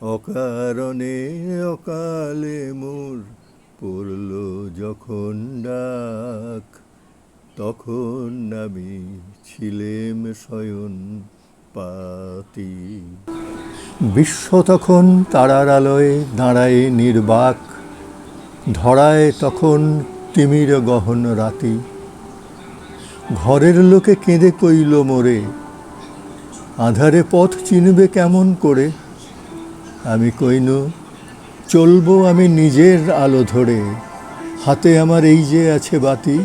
অকারণে অকালে মোর পড়ল যখন ডাক, তখন আমি ছিলেম শয়ন পাতি। বিশ্ব তখন তারার আলোয় দাঁড়ায় নির্বাক, ধরায় তখন তিমির গহন রাতি। ঘরের লোকে কেঁদে কইল মোরে, আধারে পথ চিনবে কেমন করে? আমি কইনু, চলবো আমি নিজের আলো ধরে। হাতে আমার এই যে আছে বাতি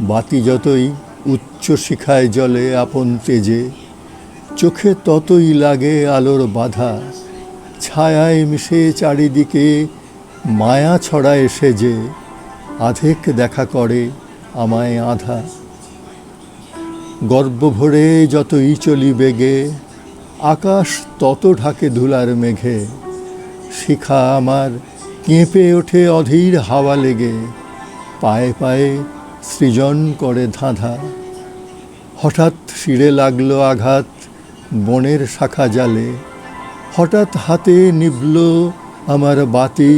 বাতি যতই উচ্চ শিখায় জলে আপন তেজে, চোখে ততই লাগে আলোর বাধা। ছায়ায় মিশে চারিদিকে মায়া ছড়ায় সেজে, আধেক দেখা করে আমায় আধা। গর্ব ভরে যতই চলি বেগে আকাশ তত ঢাকে ধুলার মেঘে, শিখা আমার কেঁপে ওঠে অধীর হাওয়া লেগে, পায়ে পায়ে সৃজন করে ধাঁধা। হঠাৎ শিরে লাগল আঘাত বনের শাখা জালে, হঠাৎ হাতে নিভল আমার বাতি,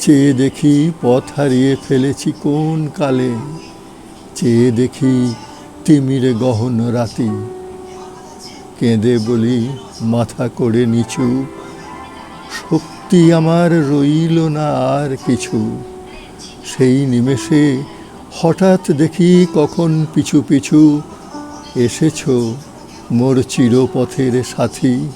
চেয়ে দেখি পথ হারিয়ে ফেলেছি কোন কালে, চেয়ে দেখি তিমির গহন রাতি। কেঁদে বলি, মাথা করে নিচু। শক্তি আমার রইল না আর কিছু। সেই নিমেষে হঠাৎ দেখি কখন পিছু পিছু এসেছ মোর চিরপথের সাথী।